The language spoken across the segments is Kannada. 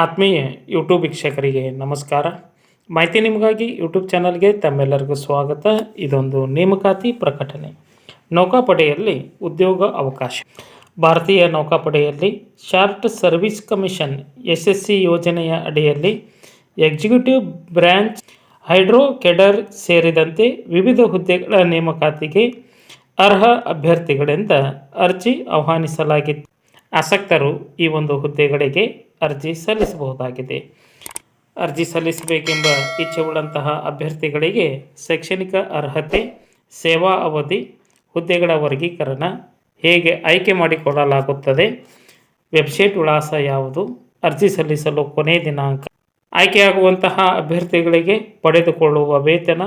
ಆತ್ಮೀಯ ಯೂಟ್ಯೂಬ್ ವೀಕ್ಷಕರಿಗೆ ನಮಸ್ಕಾರ. ಮಾಹಿತಿ ನಿಮಗಾಗಿ ಯೂಟ್ಯೂಬ್ ಚಾನಲ್ಗೆ ತಮ್ಮೆಲ್ಲರಿಗೂ ಸ್ವಾಗತ. ಇದೊಂದು ನೇಮಕಾತಿ ಪ್ರಕಟಣೆ. ನೌಕಾಪಡೆಯಲ್ಲಿ ಉದ್ಯೋಗ ಅವಕಾಶ. ಭಾರತೀಯ ನೌಕಾಪಡೆಯಲ್ಲಿ short service commission S S ಯೋಜನೆಯ ಅಡಿಯಲ್ಲಿ ಎಕ್ಸಿಕ್ಯೂಟಿವ್ ಬ್ರ್ಯಾಂಚ್ ಹೈಡ್ರೋ ಕೆಡರ್ ಸೇರಿದಂತೆ ವಿವಿಧ ಹುದ್ದೆಗಳ ನೇಮಕಾತಿಗೆ ಅರ್ಹ ಅಭ್ಯರ್ಥಿಗಳಿಂದ ಅರ್ಜಿ ಆಹ್ವಾನಿಸಲಾಗಿತ್ತು. ಆಸಕ್ತರು ಈ ಒಂದು ಹುದ್ದೆಗಳಿಗೆ ಅರ್ಜಿ ಸಲ್ಲಿಸಬಹುದಾಗಿದೆ. ಅರ್ಜಿ ಸಲ್ಲಿಸಬೇಕೆಂಬ ಇಚ್ಛೆ ಉಳ್ಳಂತಹ ಅಭ್ಯರ್ಥಿಗಳಿಗೆ ಶೈಕ್ಷಣಿಕ ಅರ್ಹತೆ, ಸೇವಾ ಅವಧಿ, ಹುದ್ದೆಗಳ ವರ್ಗೀಕರಣ ಹೇಗೆ ಆಯ್ಕೆ ಮಾಡಿಕೊಳ್ಳಲಾಗುತ್ತದೆ, ವೆಬ್ಸೈಟ್ ವಿಳಾಸ ಯಾವುದು, ಅರ್ಜಿ ಸಲ್ಲಿಸಲು ಕೊನೆ ದಿನಾಂಕ, ಆಯ್ಕೆಯಾಗುವಂತಹ ಅಭ್ಯರ್ಥಿಗಳಿಗೆ ಪಡೆದುಕೊಳ್ಳುವ ವೇತನ,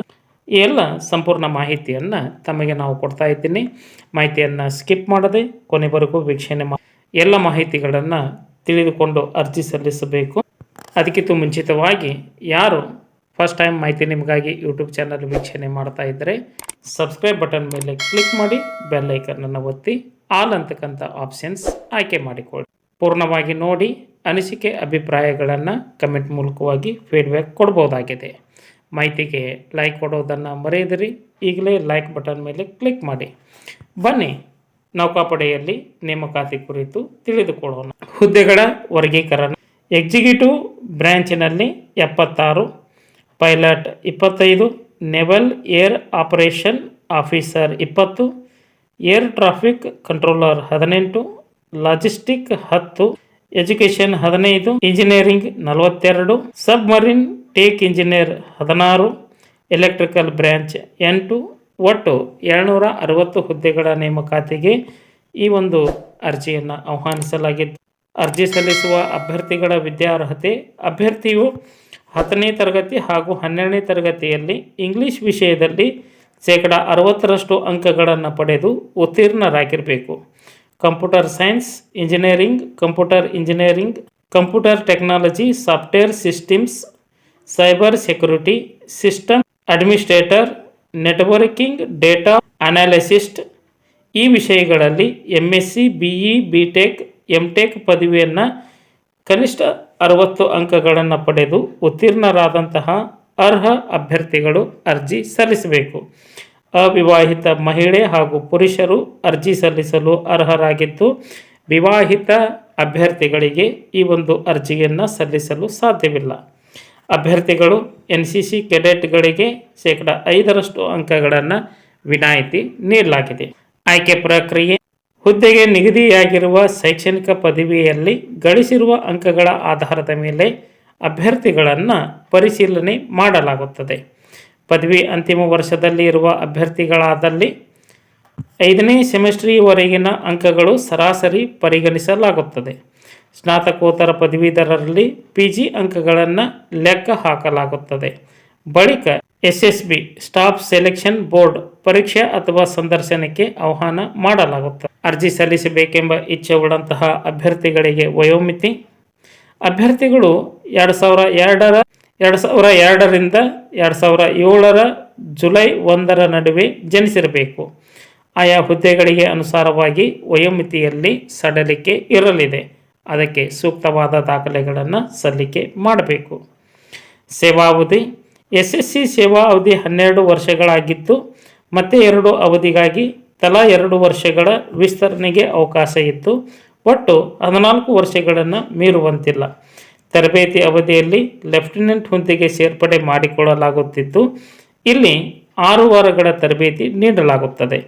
ಈ ಎಲ್ಲ ಸಂಪೂರ್ಣ ಮಾಹಿತಿಯನ್ನು ತಮಗೆ ನಾವು ಕೊಡ್ತಾ ಇದ್ದೀನಿ. ಮಾಹಿತಿಯನ್ನು ಸ್ಕಿಪ್ ಮಾಡದೆ ಕೊನೆವರೆಗೂ ವೀಕ್ಷಣೆ ಮಾ, ಎಲ್ಲ ಮಾಹಿತಿಗಳನ್ನು ತಿಳಿದುಕೊಂಡು ಅರ್ಜಿ ಸಲ್ಲಿಸಬೇಕು. ಅದಕ್ಕಿಂತ ಮುಂಚಿತವಾಗಿ ಯಾರು ಫಸ್ಟ್ ಟೈಮ್ ಮಾಹಿತಿ ನಿಮಗಾಗಿ ಯೂಟ್ಯೂಬ್ ಚಾನಲ್ ವೀಕ್ಷಣೆ ಮಾಡ್ತಾ ಇದ್ದರೆ ಸಬ್ಸ್ಕ್ರೈಬ್ ಬಟನ್ ಮೇಲೆ ಕ್ಲಿಕ್ ಮಾಡಿ ಬೆಲ್ ಒತ್ತಿ ಆಲ್ ಅಂತಕ್ಕಂಥ ಆಪ್ಷನ್ಸ್ ಆಯ್ಕೆ ಮಾಡಿಕೊಳ್ಳಿ. ಪೂರ್ಣವಾಗಿ ನೋಡಿ, ಅನಿಸಿಕೆ, ಅಭಿಪ್ರಾಯಗಳನ್ನು ಕಮೆಂಟ್ ಮೂಲಕವಾಗಿ ಫೀಡ್ಬ್ಯಾಕ್ ಕೊಡ್ಬೋದಾಗಿದೆ. ಮಾಹಿತಿಗೆ ಲೈಕ್ ಕೊಡೋದನ್ನು ಮರೆಯದಿರಿ, ಈಗಲೇ ಲೈಕ್ ಬಟನ್ ಮೇಲೆ ಕ್ಲಿಕ್ ಮಾಡಿ. ಬನ್ನಿ, ನೌಕಾಪಡೆಯಲ್ಲಿ ನೇಮಕಾತಿ ಕುರಿತು ತಿಳಿದುಕೊಳ್ಳೋಣ. ಹುದ್ದೆಗಳ ವರ್ಗೀಕರಣ. ಎಕ್ಸಿಕ್ಯೂಟಿವ್ ಬ್ರ್ಯಾಂಚಿನಲ್ಲಿ ಎಪ್ಪತ್ತಾರು, ಪೈಲಟ್ ಇಪ್ಪತ್ತೈದು, ನೆವಲ್ ಏರ್ ಆಪರೇಷನ್ ಆಫೀಸರ್ ಇಪ್ಪತ್ತು, ಏರ್ ಟ್ರಾಫಿಕ್ ಕಂಟ್ರೋಲರ್ ಹದಿನೆಂಟು, ಲಾಜಿಸ್ಟಿಕ್ ಹತ್ತು, ಎಜುಕೇಷನ್ ಹದಿನೈದು, ಇಂಜಿನಿಯರಿಂಗ್ ನಲವತ್ತೆರಡು, ಸಬ್ಮರಿನ್ ಟೇಕ್ ಇಂಜಿನಿಯರ್ ಹದಿನಾರು, ಎಲೆಕ್ಟ್ರಿಕಲ್ ಬ್ರ್ಯಾಂಚ್ ಎಂಟು, ಒಟ್ಟು ಏಳ್ನೂರ ಅರವತ್ತು ಹುದ್ದೆಗಳ ನೇಮಕಾತಿಗೆ ಈ ಒಂದು ಅರ್ಜಿಯನ್ನು ಆಹ್ವಾನಿಸಲಾಗಿದ್ದು ಅರ್ಜಿ ಸಲ್ಲಿಸುವ ಅಭ್ಯರ್ಥಿಗಳ ವಿದ್ಯಾರ್ಹತೆ. ಅಭ್ಯರ್ಥಿಯು ಹತ್ತನೇ ತರಗತಿ ಹಾಗೂ ಹನ್ನೆರಡನೇ ತರಗತಿಯಲ್ಲಿ ಇಂಗ್ಲಿಷ್ ವಿಷಯದಲ್ಲಿ ಶೇಕಡ ಅರವತ್ತರಷ್ಟು ಅಂಕಗಳನ್ನು ಪಡೆದು ಉತ್ತೀರ್ಣರಾಗಿರಬೇಕು. Computer science, engineering, computer engineering, computer technology, software systems, cyber security, system administrator, networking, data analyst ಈ ವಿಷಯಗಳಲ್ಲಿ M S C B E B tech M tech ಪದವಿಯನ್ನು ಕನಿಷ್ಠ ಅರವತ್ತು ಅಂಕಗಳನ್ನು ಪಡೆದು ಉತ್ತೀರ್ಣರಾದಂತಹ ಅರ್ಹ ಅಭ್ಯರ್ಥಿಗಳು ಅರ್ಜಿ ಸಲ್ಲಿಸಬೇಕು. ಅವಿವಾಹಿತ ಮಹಿಳೆ ಹಾಗೂ ಪುರುಷರು ಅರ್ಜಿ ಸಲ್ಲಿಸಲು ಅರ್ಹರಾಗಿದ್ದು, ವಿವಾಹಿತ ಅಭ್ಯರ್ಥಿಗಳಿಗೆ ಈ ಒಂದು ಅರ್ಜಿಯನ್ನು ಸಲ್ಲಿಸಲು ಸಾಧ್ಯವಿಲ್ಲ. ಅಭ್ಯರ್ಥಿಗಳು ಎನ್ ಸಿ ಸಿ ಕೆಡೆಟ್ಗಳಿಗೆ ಶೇಕಡ ಐದರಷ್ಟು ಅಂಕಗಳನ್ನು ವಿನಾಯಿತಿ ನೀಡಲಾಗಿದೆ. ಆಯ್ಕೆ ಪ್ರಕ್ರಿಯೆ ಹುದ್ದೆಗೆ ನಿಗದಿಯಾಗಿರುವ ಶೈಕ್ಷಣಿಕ ಪದವಿಯಲ್ಲಿ ಗಳಿಸಿರುವ ಅಂಕಗಳ ಆಧಾರದ ಮೇಲೆ ಅಭ್ಯರ್ಥಿಗಳನ್ನು ಪರಿಶೀಲನೆ ಮಾಡಲಾಗುತ್ತದೆ. ಪದವಿ ಅಂತಿಮ ವರ್ಷದಲ್ಲಿ ಇರುವ ಅಭ್ಯರ್ಥಿಗಳಾದಲ್ಲಿ ಐದನೇ ಸೆಮಿಸ್ಟ್ರಿವರೆಗಿನ ಅಂಕಗಳು ಸರಾಸರಿ ಪರಿಗಣಿಸಲಾಗುತ್ತದೆ. ಸ್ನಾತಕೋತ್ತರ ಪದವೀಧರರಲ್ಲಿ ಪಿ ಜಿ ಅಂಕಗಳನ್ನು ಲೆಕ್ಕ ಹಾಕಲಾಗುತ್ತದೆ. ಬಳಿಕ S S B staff selection board ಪರೀಕ್ಷೆ ಅಥವಾ ಸಂದರ್ಶನಕ್ಕೆ ಆಹ್ವಾನ ಮಾಡಲಾಗುತ್ತದೆ. ಅರ್ಜಿ ಸಲ್ಲಿಸಬೇಕೆಂಬ ಇಚ್ಛೆ ಉಳ್ಳಂತಹ ಅಭ್ಯರ್ಥಿಗಳಿಗೆ ವಯೋಮಿತಿ. ಅಭ್ಯರ್ಥಿಗಳು ಎರಡು ಸಾವಿರ ಎರಡರ, ಎರಡು ಸಾವಿರ ಎರಡರಿಂದ ಎರಡು ಸಾವಿರ ಏಳರ ಜುಲೈ ಒಂದರ ನಡುವೆ ಜನಿಸಿರಬೇಕು. ಆಯಾ ಹುದ್ದೆಗಳಿಗೆ ಅನುಸಾರವಾಗಿ ವಯೋಮಿತಿಯಲ್ಲಿ ಸಡಲಿಕೆ ಇರಲಿದೆ. ಅದಕ್ಕೆ ಸೂಕ್ತವಾದ ದಾಖಲೆಗಳನ್ನು ಸಲ್ಲಿಕೆ ಮಾಡಬೇಕು. ಸೇವಾವಧಿ ಎಸ್ ಎಸ್ ಸಿ ಸೇವಾ ಅವಧಿ ಹನ್ನೆರಡು ವರ್ಷಗಳಾಗಿತ್ತು, ಮತ್ತೆ ಎರಡು ಅವಧಿಗಾಗಿ ತಲಾ ಎರಡು ವರ್ಷಗಳ ವಿಸ್ತರಣೆಗೆ ಅವಕಾಶ ಇತ್ತು. ಒಟ್ಟು ಹದಿನಾಲ್ಕು ವರ್ಷಗಳನ್ನು ಮೀರುವಂತಿಲ್ಲ. ತರಬೇತಿ ಅವಧಿಯಲ್ಲಿ ಲೆಫ್ಟಿನೆಂಟ್ ಹುದ್ದೆಗೆ ಸೇರ್ಪಡೆ ಮಾಡಿಕೊಳ್ಳಲಾಗುತ್ತಿತ್ತು. ಇಲ್ಲಿ ಆರು ವಾರಗಳ ತರಬೇತಿ ನೀಡಲಾಗುತ್ತದೆ.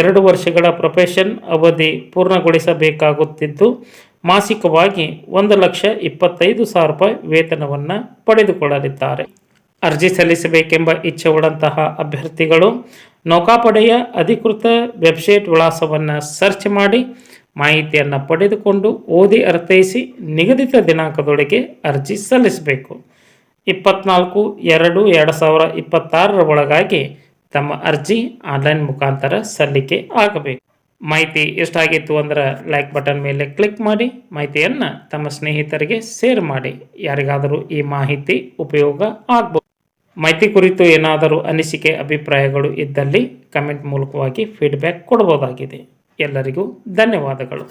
ಎರಡು ವರ್ಷಗಳ ಪ್ರೊಫೆಷನ್ ಅವಧಿ ಪೂರ್ಣಗೊಳಿಸಬೇಕಾಗುತ್ತಿದ್ದು, ಮಾಸಿಕವಾಗಿ ಒಂದು ಲಕ್ಷ ಇಪ್ಪತ್ತೈದು ಸಾವಿರ ರೂಪಾಯಿ ವೇತನವನ್ನು ಪಡೆದುಕೊಳ್ಳಲಿದ್ದಾರೆ. ಅರ್ಜಿ ಸಲ್ಲಿಸಬೇಕೆಂಬ ಇಚ್ಛೆ ಉಳ್ಳಂತಹ ಅಭ್ಯರ್ಥಿಗಳು ನೌಕಾಪಡೆಯ ಅಧಿಕೃತ ವೆಬ್ಸೈಟ್ ವಿಳಾಸವನ್ನು ಸರ್ಚ್ ಮಾಡಿ ಮಾಹಿತಿಯನ್ನು ಪಡೆದುಕೊಂಡು ಓದಿ ಅರ್ಥೈಸಿ ನಿಗದಿತ ದಿನಾಂಕದೊಳಗೆ ಅರ್ಜಿ ಸಲ್ಲಿಸಬೇಕು. ಇಪ್ಪತ್ನಾಲ್ಕು, ಎರಡು ಎರಡು ಸಾವಿರ ಇಪ್ಪತ್ತಾರರ ಒಳಗಾಗಿ ತಮ್ಮ ಅರ್ಜಿ ಆನ್ಲೈನ್ ಮುಖಾಂತರ ಸಲ್ಲಿಕೆ ಆಗಬೇಕು. ಮಾಹಿತಿ ಎಷ್ಟಾಗಿತ್ತು ಅಂದ್ರೆ ಲೈಕ್ ಬಟನ್ ಮೇಲೆ ಕ್ಲಿಕ್ ಮಾಡಿ ಮಾಹಿತಿಯನ್ನು ತಮ್ಮ ಸ್ನೇಹಿತರಿಗೆ ಶೇರ್ ಮಾಡಿ. ಯಾರಿಗಾದರೂ ಈ ಮಾಹಿತಿ ಉಪಯೋಗ ಆಗ್ಬೋದು. ಮಾಹಿತಿ ಕುರಿತು ಏನಾದರೂ ಅನಿಸಿಕೆ ಅಭಿಪ್ರಾಯಗಳು ಇದ್ದಲ್ಲಿ ಕಮೆಂಟ್ ಮೂಲಕವಾಗಿ ಫೀಡ್ಬ್ಯಾಕ್ ಕೊಡಬಹುದಾಗಿದೆ ಎಲ್ಲರಿಗೂ ಧನ್ಯವಾದಗಳು.